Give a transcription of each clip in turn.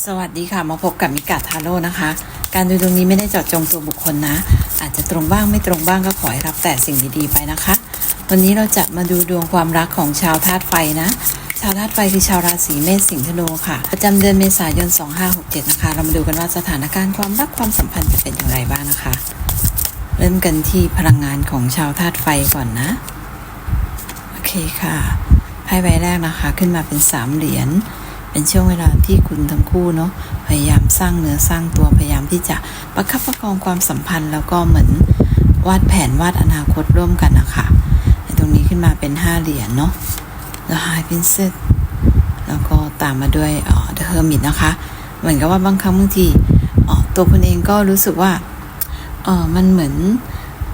สวัสดีค่ะ มาพบกับมิกาทาโร่นะคะ การดูดวงนี้ไม่ได้เจาะจงตัวบุคคลนะ อาจจะตรงบ้างไม่ตรงบ้างก็ขอให้รับแต่สิ่งดีๆไปนะคะ วันนี้เราจะมาดูดวงความรักของชาวธาตุไฟนะ ชาวธาตุไฟคือชาวราศีเมษสิงห์ธนูค่ะ ประจำเดือนเมษายน 2567 นะคะ เรามาดูกันว่าสถานการณ์ความรักความสัมพันธ์จะเป็นอย่างไรบ้างนะคะ เริ่มกันที่พลังงานของชาวธาตุไฟก่อนนะ โอเคค่ะไพ่ใบแรกนะคะ ขึ้นมาเป็นสามเหรียญ เป็นช่วงเวลาที่คุณทั้งคู่เนาะพยายามสร้างเนื้อสร้างตัวพยายามที่จะประคับประคองความสัมพันธ์ แล้วก็เหมือนวาดแผนวาดอนาคตร่วมกันนะคะในตรงนี้ขึ้นมาเป็นห้าเหรียญเนาะ The High Princess แล้วก็ตามมาด้วยเอ่อ The Hermit นะคะ เหมือนกับว่าบางครั้งบางทีเอ่อตัวคุณเองก็รู้สึกว่าเออมันเหมือน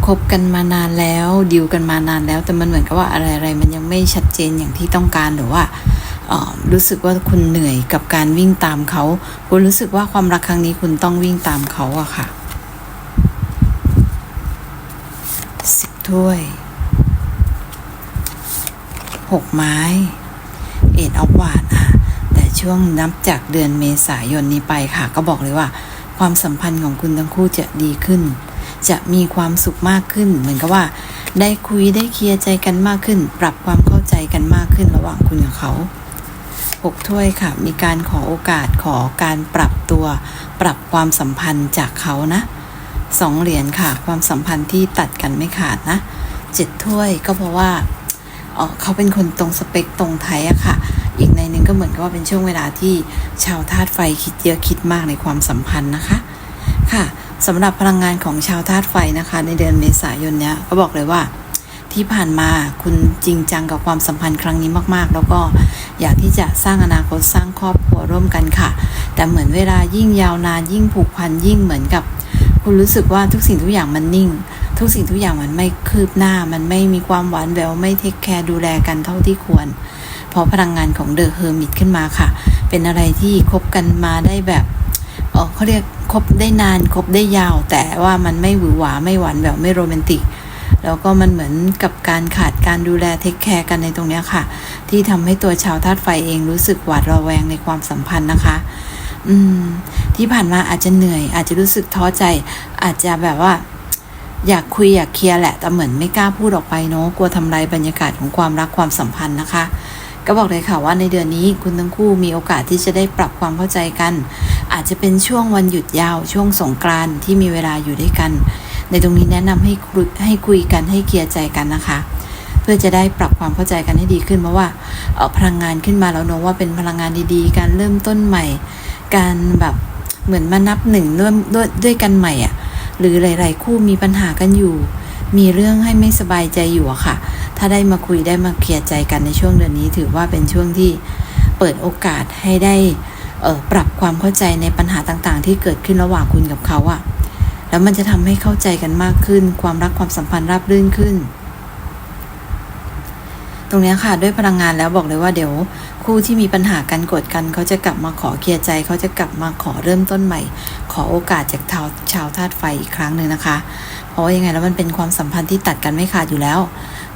คบกันมานานแล้วดิวกันมานานแล้ว แต่มันเหมือนกับว่าอะไรๆมันยังไม่ชัดเจนอย่างที่ต้องการหรือว่า รู้สึกว่าคุณเหนื่อยกับการวิ่งตามเขา คุณรู้สึกว่าความรักครั้งนี้คุณต้องวิ่งตามเขาอะค่ะสิบถ้วยหกไม้ เอ็ดออฟวาดอะแต่ช่วงนับจากเดือนเมษายนนี้ไปค่ะ ก็บอกเลยว่า ความสัมพันธ์ของคุณทั้งคู่จะดีขึ้น จะมีความสุขมากขึ้น เหมือนกับว่า ได้คุยได้เคลียร์ใจกันมากขึ้น ปรับความเข้าใจกันมากขึ้นระหว่างคุณกับเขา หกถ้วยค่ะ มีการขอโอกาสขอการปรับตัว ปรับความสัมพันธ์จากเขานะสองเหรียญค่ะ ความสัมพันธ์ที่ตัดกันไม่ขาดนะเจ็ดถ้วยก็เพราะว่าเออเขาเป็นคนตรงสเปคตรงไทยอะค่ะ อีกในหนึ่งก็เหมือนกับว่าเป็นช่วงเวลาที่ชาวธาตุไฟคิดเยอะคิดมากในความสัมพันธ์นะคะ ค่ะสำหรับพลังงานของชาวธาตุไฟนะคะ ในเดือนเมษายนเนี้ยก็บอกเลยว่า ที่ผ่านมาคุณจริงจังกับความสัมพันธ์ครั้งนี้มาก ๆ แล้วก็อยากที่จะสร้างอนาคตสร้างครอบครัวร่วมกันค่ะ แต่เหมือนเวลายิ่งยาวนานยิ่งผูกพันยิ่งเหมือนกับ คุณรู้สึกว่าทุกสิ่งทุกอย่างมันนิ่ง ทุกสิ่งทุกอย่างมันไม่คืบหน้า มันไม่มีความหวานแหววไม่เทคแคร์ดูแลกันเท่าที่ควรเพราะพลังงานของเดอะเฮอร์มิตขึ้นมาค่ะ เป็นอะไรที่คบกันมาได้แบบเออเขาเรียกคบได้นานคบได้ยาว แต่ว่ามันไม่หวือหวาไม่หวานแหววไม่โรแมนติก แล้วก็มันเหมือนกับการขาดการดูแลเทคแคร์กันในตรงนี้ค่ะ ที่ทำให้ตัวชาวธาตุไฟเองรู้สึกหวาดระแวงในความสัมพันธ์นะคะ อืม ที่ผ่านมาอาจจะเหนื่อย อาจจะรู้สึกท้อใจ อาจจะแบบว่า อยากคุยอยากเคลียร์แหละ แต่เหมือนไม่กล้าพูดออกไปเนาะกลัวทำลายบรรยากาศของความรักความสัมพันธ์นะคะก็บอกเลยค่ะว่าในเดือนนี้คุณทั้งคู่มีโอกาสที่จะได้ปรับความเข้าใจกัน อาจจะเป็นช่วงวันหยุดยาวช่วงสงกรานที่มีเวลาอยู่ด้วยกัน ในตรงนี้แนะนำให้คุยให้คุยกันให้เคลียร์ใจกันนะคะ เพื่อจะได้ปรับความเข้าใจกันให้ดีขึ้น เพราะว่าเออพลังงานขึ้นมาแล้วเนอะว่าเป็นพลังงานดีๆ การเริ่มต้นใหม่ การแบบเหมือนมานับหนึ่งร่มด้วยด้วยกันใหม่อะหรือหลาย ๆ คู่มีปัญหากันอยู่ มีเรื่องให้ไม่สบายใจอยู่อะค่ะ ถ้าได้มาคุยได้มาเคลียร์ใจกันในช่วงเดือนนี้ ถือว่าเป็นช่วงที่เปิดโอกาสให้ได้ปรับความเข้าใจในปัญหาต่าง ๆ ที่เกิดขึ้นระหว่างคุณกับเขาอะ แล้วมันจะทำให้เข้าใจกันมากขึ้น ความรักความสัมพันธ์ราบรื่นขึ้น ตรงนี้ค่ะด้วยพลังงานแล้วบอกเลยว่าเดี๋ยว คู่ที่มีปัญหากันกดกัน เขาจะกลับมาขอเคลียร์ใจ เขาจะกลับมาขอเริ่มต้นใหม่ ขอโอกาสจากชาวชาวธาตุไฟอีกครั้งหนึ่งนะคะ เพราะว่ายังไงแล้วมันเป็นความสัมพันธ์ที่ตัดกันไม่ขาดอยู่แล้ว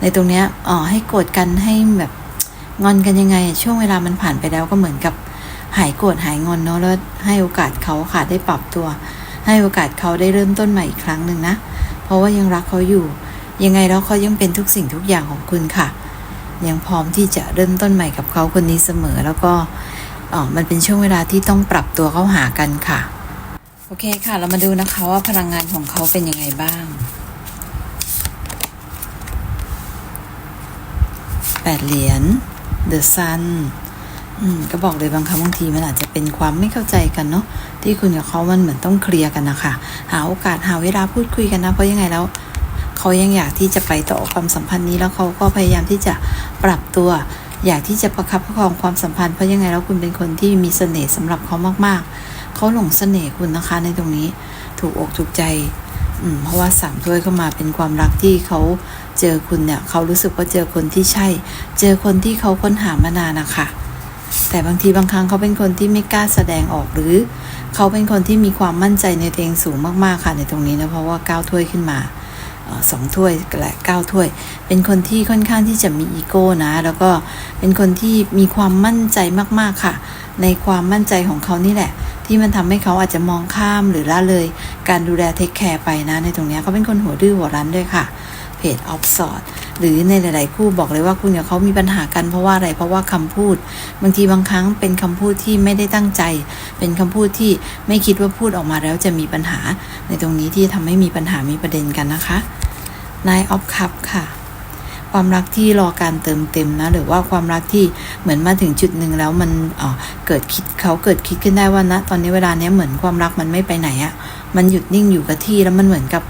ในตรงนี้อ๋อให้โกรธกันให้แบบงอนกันยังไง ช่วงเวลามันผ่านไปแล้วก็เหมือนกับหายโกรธหายงอนเนาะแล้วให้โอกาสเขาค่ะได้ปรับตัว ให้โอกาสเขาได้เริ่มต้นใหม่อีกครั้งหนึ่งนะ เพราะว่ายังรักเขาอยู่ ยังไงแล้วเขายังเป็นทุกสิ่งทุกอย่างของคุณค่ะ ยังพร้อมที่จะเริ่มต้นใหม่กับเขาคนนี้เสมอ แล้วก็มันเป็นช่วงเวลาที่ต้องปรับตัวเข้าหากันค่ะ โอเคค่ะ เรามาดูนะคะว่าพลังงานของเขาเป็นยังไงบ้างแปดเหรียญ The Sun อืมก็บอกเลยบางครั้งบางทีมันอาจจะเป็นความไม่เข้าใจกันเนาะที่คุณกับเขามันเหมือนต้องเคลียร์กันนะคะหาโอกาสหาเวลาพูดคุยกันนะ เพราะยังไงแล้วเขายังอยากที่จะไปต่อความสัมพันธ์นี้แล้วเขาก็พยายามที่จะปรับตัว อยากที่จะประคับประคองความสัมพันธ์เพราะยังไงแล้วคุณเป็นคนที่มีเสน่ห์สำหรับเขามากๆเขาหลงเสน่ห์คุณนะคะ ในตรงนี้ถูกอกถูกใจอืมเพราะว่าสามถ้วยเข้ามาเป็นความรักที่เขาเจอคุณเนี่ยเขารู้สึกว่าเจอคนที่ใช่ เจอคนที่เขาค้นหามานานนะคะ แต่บางทีบางครั้งเขาเป็นคนที่ไม่กล้าแสดงออกหรือ เขาเป็นคนที่มีความมั่นใจในตัวเองสูงมากๆค่ะในตรงนี้นะเพราะว่าก้าวถ้วยขึ้นมาสองถ้วยและเก้าถ้วย เป็นคนที่ค่อนข้างที่จะมีอีโก้นะ แล้วก็เป็นคนที่มีความมั่นใจมากๆค่ะ ในความมั่นใจของเขานี่แหละ ที่มันทำให้เขาอาจจะมองข้ามหรือละเลย การดูแลเทคแคร์ไปนะในตรงนี้เขาเป็นคนหัวดื้อหัวรั้นด้วยค่ะเพจออฟสอด หรือในหลาย ๆ คู่บอกเลยว่าคุณกับเขามีปัญหากันเพราะว่าอะไรเพราะว่าคำพูด บางทีบางครั้งเป็นคำพูดที่ไม่ได้ตั้งใจ เป็นคำพูดที่ไม่คิดว่าพูดออกมาแล้วจะมีปัญหา ในตรงนี้ที่ทำให้มีปัญหามีประเด็นกันนะคะนายออฟคัพค่ะความรักที่รอการเติมเต็มนะ หรือว่าความรักที่เหมือนมาถึงจุดหนึ่งแล้วมันเออเกิดคิดเขาเกิดคิดขึ้นได้ว่านะตอนนี้เวลาเนี้ยเหมือนความรักมันไม่ไปไหนอะมันหยุดนิ่งอยู่กับที่แล้วมันเหมือนกับ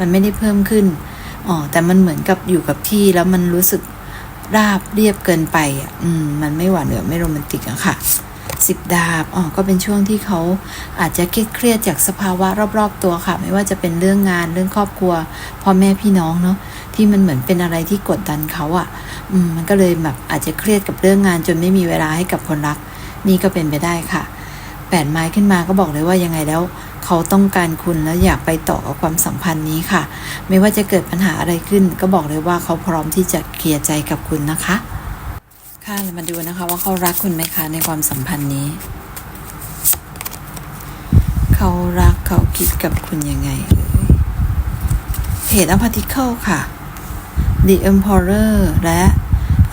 มันไม่ได้เพิ่มขึ้น อ๋อแต่มันเหมือนกับอยู่กับที่แล้วมันรู้สึกราบเรียบเกินไปอะอืมมันไม่หวานเหนือไม่โรแมนติกอะค่ะสิบดาบอ๋อก็เป็นช่วงที่เขาอาจจะเครียดจากสภาวะรอบๆตัวค่ะ ไม่ว่าจะเป็นเรื่องงานเรื่องครอบครัวพ่อแม่พี่น้องเนาะที่มันเหมือนเป็นอะไรที่กดดันเขาอะ อืมมันก็เลยแบบอาจจะเครียดกับเรื่องงานจนไม่มีเวลาให้กับคนรัก นี่ก็เป็นไปได้ค่ะ แปดไม้ขึ้นมาก็บอกเลยว่ายังไงแล้วเขาต้องการคุณแล้วอยากไปต่อกับความสัมพันธ์นี้ค่ะ ไม่ว่าจะเกิดปัญหาอะไรขึ้น ก็บอกเลยว่าเขาพร้อมที่จะเคลียร์ใจกับคุณนะคะ ค่ะเรามาดูนะคะว่าเขารักคุณไหมคะในความสัมพันธ์นี้ เขารักเขาคิดกับคุณยังไงเอ่ยเพจอพาร์ติเคิลค่ะ The Emperor และ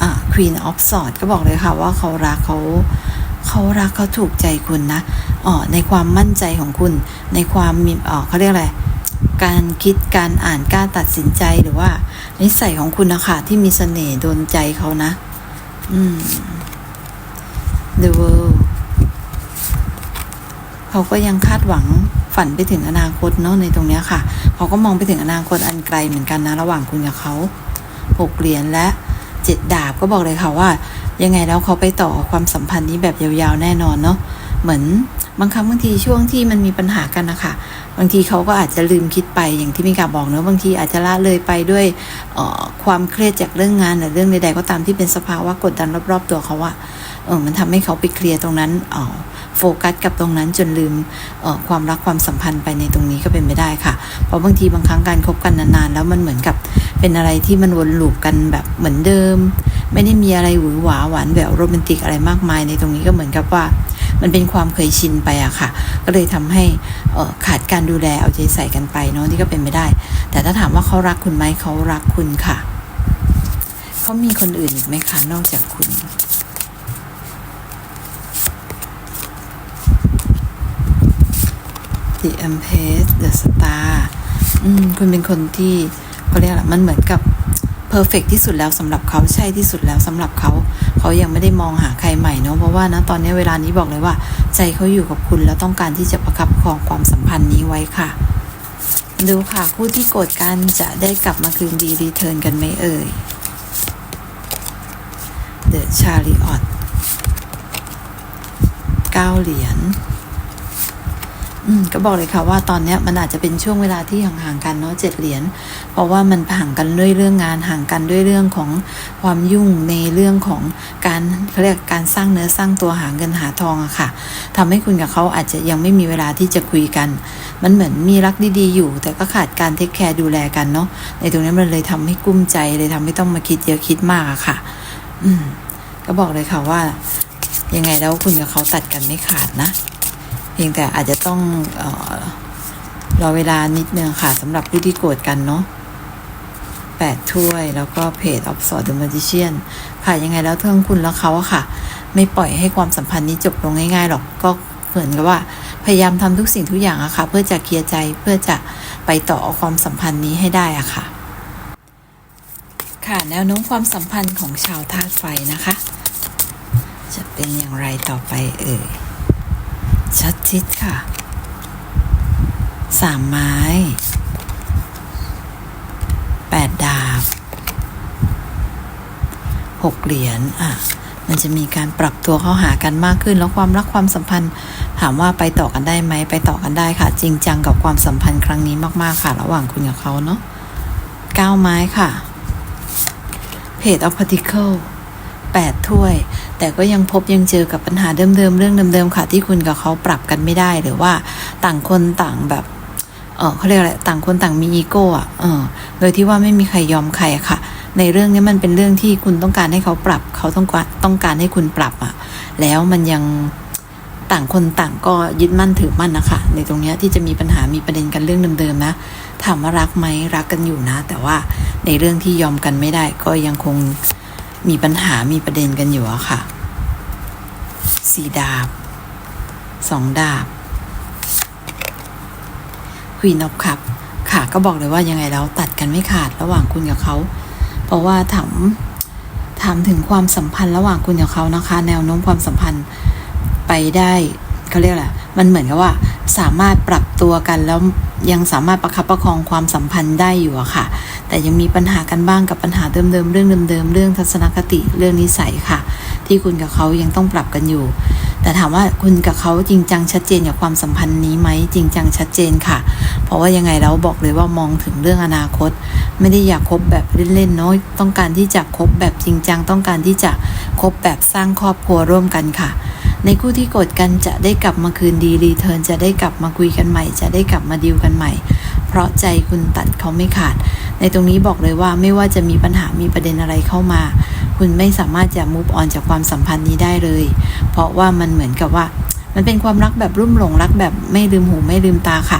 อ่า Queen of Swords ก็บอกเลยค่ะว่าเขารักเขา เขารักเขาถูกใจคุณนะอ๋อในความมั่นใจของคุณ ในความมีอ๋อเขาเรียกอะไรการคิดการอ่านกล้าตัดสินใจหรือว่า นิสัยของคุณนะคะที่มีเสน่ห์โดนใจเขานะ อืม The World เขาก็ยังคาดหวังฝันไปถึงอนาคตเนาะในตรงเนี้ยค่ะ เขาก็มองไปถึงอนาคตอันไกลเหมือนกันนะ ระหว่างคุณกับเขาหกเหรียญและเจ็ดดาบก็บอกเลยค่ะว่า ยังไงแล้วเขาไปต่อความสัมพันธ์นี้แบบยาวๆแน่นอนเนาะเหมือนบางครั้งบางทีช่วงที่มันมีปัญหากันนะคะบางทีเขาก็อาจจะลืมคิดไปอย่างที่มิกาบอกเนาะบางทีอาจจะละเลยไปด้วยออความเครียดจากเรื่องงานหรือเรื่องใดๆก็ตามที่เป็นสภาวะกดดันรอบๆตัวเขาอะเออมันทำให้เขาไปเคลียร์ตรงนั้นออ โฟกัสกับตรงนั้นจนลืมความรักความสัมพันธ์ไปในตรงนี้ก็เป็นไม่ได้ค่ะ เพราะบางทีบางครั้งการคบกันนานๆ แล้วมันเหมือนกับเป็นอะไรที่มันวนลูปกันแบบเหมือนเดิม ไม่ได้มีอะไรหวือหวาหวานแบบโรแมนติกอะไรมากมายในตรงนี้ก็เหมือนกับว่ามันเป็นความเคยชินไปอะค่ะ ก็เลยทำให้ขาดการดูแลเอาใจใส่กันไปเนาะนี่ก็เป็นไม่ได้ แต่ถ้าถามว่าเขารักคุณไหมเขารักคุณค่ะ เขามีคนอื่นอีกไหมคะนอกจากคุณ The Empress The Star อืมคุณเป็นคนที่เขาเรียกอะไรมันเหมือนกับเพอร์เฟกที่สุดแล้วสำหรับเขาใช่ที่สุดแล้วสำหรับเขา เขายังไม่ได้มองหาใครใหม่เนาะเพราะว่านะตอนนี้เวลานี้บอกเลยว่า ใจเขาอยู่กับคุณแล้วต้องการที่จะประคับประคองความสัมพันธ์นี้ไว้ค่ะ ดูค่ะคู่ที่โกรธกันจะได้กลับมาคืนดีรีเทิร์นกันไหมเอ่ย The Chariot เก้าเหรียญ ก็บอกเลยค่ะว่าตอนนี้มันอาจจะเป็นช่วงเวลาที่ห่างๆกันเนาะเจ็ดเหรียญเพราะว่ามันห่างกันด้วยเรื่องงานห่างกันด้วยเรื่องของความยุ่งในเรื่องของการเขาเรียกการสร้างเนื้อสร้างตัวหาเงินหาทองอะค่ะทำให้คุณกับเขาอาจจะยังไม่มีเวลาที่จะคุยกัน มันเหมือนมีรักดีๆอยู่ แต่ก็ขาดการเทคแคร์ดูแลกันเนาะในตรงนี้มันเลยทำให้กุ้มใจเลยทำให้ต้องมาคิดเยอะคิดมากอะค่ะ อืมก็บอกเลยค่ะว่า ยังไงแล้วคุณกับเขาตัดกันไม่ขาดนะ เพียงแต่อาจจะต้องออรอเวลานิดนึงค่ะสำหรับผู้ที่โกรธกันเนาะแปดถ้วยแล้วก็เพจออฟสอดเดอะมาจิเชียนค่ะยังไงแล้วทั้งคุณแล้วเขาอะค่ะ ไม่ปล่อยให้ความสัมพันธ์นี้จบลงง่าย ๆ หรอกก็เหมือนกับว่า พยายามทำทุกสิ่งทุกอย่างอะค่ะ เพื่อจะเคลียร์ใจเพื่อจะไปต่อความสัมพันธ์นี้ให้ได้อะค่ะ ค่ะแนวโน้มความสัมพันธ์ของชาวธาตุไฟนะคะ จะเป็นอย่างไรต่อไปเอ่ย ชัดชิดค่ะสามไม้แปดดาบหกเหรียญอะมันจะมีการปรับตัวเข้าหากันมากขึ้น แล้วความรักความสัมพันธ์ ถามว่าไปต่อกันได้ไหมไปต่อกันได้ค่ะ จริงจังกับความสัมพันธ์ครั้งนี้มากๆค่ะ ระหว่างคุณกับเขาเนาะเก้าไม้ค่ะเพจออฟพาร์ติเคิล 8 ถ้วย แต่ก็ยังพบยังเจอกับปัญหาเดิมๆ เรื่องเดิมๆ ค่ะ ที่คุณกับเขาปรับกันไม่ได้ หรือว่าต่างคนต่างแบบ เออเขาเรียกอะไร ต่างคนต่างมีอีโก้อะเออ โดยที่ว่าไม่มีใครยอมใครค่ะ ในเรื่องนี้มันเป็นเรื่องที่คุณต้องการให้เขาปรับ เขาต้องการต้องการให้คุณปรับอะแล้วมันยังต่างคนต่างก็ยึดมั่นถือมั่นนะคะในตรงนี้ที่จะมีปัญหามีประเด็นกันเรื่องเดิมๆนะถามว่ารักไหมรักกันอยู่นะ แต่ว่าในเรื่องที่ยอมกันไม่ได้ก็ยังคง มีปัญหามีประเด็นกันอยู่อะค่ะสี่ดาบสองดาบควีนอ f คัพค่ะก็บอกเลยว่ายังไงแล้วตัดกันไม่ขาดระหว่างคุณกับเขา เพราะว่าถามถามถึงความสัมพันธ์ระหว่างคุณกับเขานะคะ แนวโน้มความสัมพันธ์ไปได้เขาเรียกอะไรมันเหมือนกับว่าสามารถปรับตัวกันแล้ว ยังสามารถประคับประคองความสัมพันธ์ได้อยู่อะค่ะ แต่ยังมีปัญหากันบ้างกับปัญหาเดิมๆเรื่องเดิมๆเรื่องทัศนคติเรื่องนิสัยค่ะ ที่คุณกับเขายังต้องปรับกันอยู่ แต่ถามว่าคุณกับเขาจริงจังชัดเจนกับความสัมพันธ์นี้ไหมจริงจังชัดเจนค่ะ เพราะว่ายังไงเราบอกเลยว่ามองถึงเรื่องอนาคต ไม่ได้อยากคบแบบเล่นๆเนาะต้องการที่จะคบแบบจริงจัง ต้องการที่จะคบแบบสร้างครอบครัวร่วมกันค่ะ ในคู่ที่โกรธกันจะได้กลับมาคืนดีรีเทิร์นจะได้กลับมาคุยกันใหม่ จะได้กลับมาดีลกันใหม่ เพราะใจคุณตัดเขาไม่ขาด ในตรงนี้บอกเลยว่าไม่ว่าจะมีปัญหามีประเด็นอะไรเข้ามา คุณไม่สามารถจะ move on จากความสัมพันธ์นี้ได้เลย เพราะว่ามันเหมือนกับว่า มันเป็นความรักแบบรุ่มหลงรักแบบไม่ลืมหูไม่ลืมตาค่ะ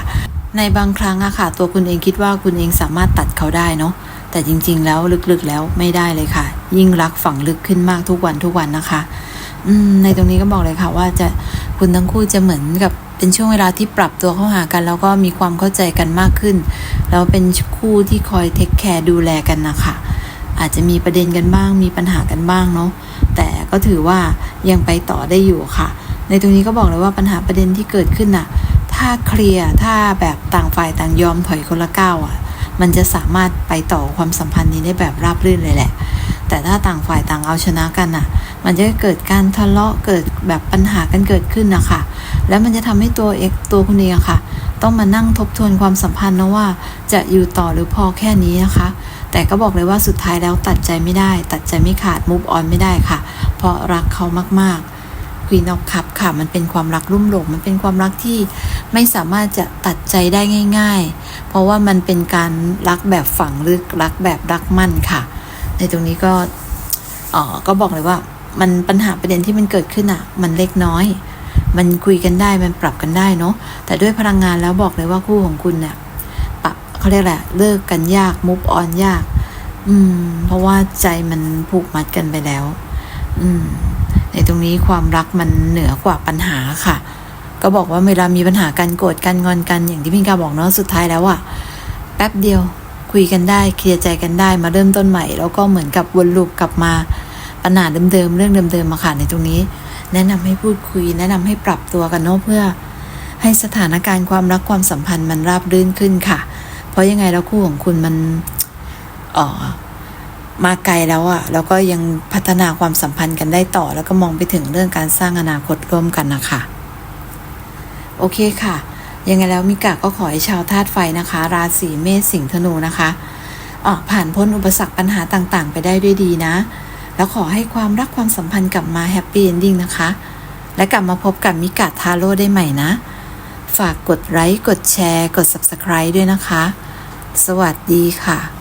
ในบางครั้งอะค่ะ ตัวคุณเองคิดว่าคุณเองสามารถตัดเขาได้เนาะแต่จริงๆ แล้วลึกๆแล้วไม่ได้เลยค่ะ ยิ่งรักฝังลึกขึ้นมากทุกวันทุกวันนะคะ ในตรงนี้ก็บอกเลยค่ะว่าจะคุณทั้งคู่จะเหมือนกับเป็นช่วงเวลาที่ปรับตัวเข้าหากัน แล้วก็มีความเข้าใจกันมากขึ้น แล้วเป็นคู่ที่คอยเทคแคร์ดูแลกันนะคะอาจจะมีประเด็นกันบ้าง มีปัญหากันบ้างเนาะแต่ก็ถือว่ายังไปต่อได้อยู่ค่ะ ในตรงนี้ก็บอกเลยว่าปัญหาประเด็นที่เกิดขึ้นน่ะ ถ้าเคลียร์ถ้าแบบต่างฝ่ายต่างยอมถอยคนละก้าวอะ มันจะสามารถไปต่อความสัมพันธ์นี้ได้แบบราบรื่นเลยแหละ แต่ถ้าต่างฝ่ายต่างเอาชนะกันน่ะ มันจะเกิดการทะเลาะเกิดแบบปัญหากันเกิดขึ้นนะคะแล้วมันจะทำให้ตัวเอกตัวคุณเองค่ะ ต้องมานั่งทบทวนความสัมพันธ์นะว่า จะอยู่ต่อหรือพอแค่นี้นะคะ แต่ก็บอกเลยว่าสุดท้ายแล้วตัดใจไม่ได้ ตัดใจไม่ขาด move on ไม่ได้ค่ะ เพราะรักเขามากๆ Queen of Cup ค่ะ มันเป็นความรักรุ่มหลง มันเป็นความรักที่ไม่สามารถจะตัดใจได้ง่าย ๆ เพราะว่ามันเป็นการรักแบบฝังลึก รักแบบรักมั่นค่ะ ในตรงนี้ก็เออก็บอกเลยว่า มันปัญหาประเด็นที่มันเกิดขึ้นอะ มันเล็กน้อย มันคุยกันได้มันปรับกันได้เนาะแต่ด้วยพลังงานแล้วบอกเลยว่าคู่ของคุณเนี่ยปรับเขาเรียกแหละเลิกกันยากมุฟออนยาก อืม เพราะว่าใจมันผูกมัดกันไปแล้ว อืม ในตรงนี้ความรักมันเหนือกว่าปัญหาค่ะ ก็บอกว่าเวลามีปัญหากันโกรธกันงอนกันอย่างที่พี่กาบอกเนาะสุดท้ายแล้วอะแป๊บเดียว คุยกันได้เคลียร์ใจกันได้มาเริ่มต้นใหม่ แล้วก็เหมือนกับวนลูปกลับมาปัญหาเดิมๆเรื่องเดิมๆมาค่ะในตรงนี้ แนะนำให้พูดคุย แนะนำให้ปรับตัวกันเนาะเพื่อ ให้สถานการณ์ความรักความสัมพันธ์มันราบรื่นขึ้นค่ะ เพราะยังไงแล้วคู่ของคุณมันเออมาไกลแล้วอะแล้วก็ยังพัฒนาความสัมพันธ์กันได้ต่อ แล้วก็มองไปถึงเรื่องการสร้างอนาคตร่วมกันนะคะ โอเคค่ะ ยังไงแล้วมิกะก็ขอให้ชาวธาตุไฟนะคะ ราศีเมษสิงห์ธนูนะคะออกผ่านพ้นอุปสรรคปัญหาต่างๆ ไปได้ด้วยดีนะ แล้วขอให้ความรักความสัมพันธ์กลับมาแฮปปี้เอนดิ้งนะคะ และกลับมาพบกับมิกะทาโร่ได้ใหม่นะ ฝากกดไลค์กดแชร์ กด Subscribe ด้วยนะคะ สวัสดีค่ะ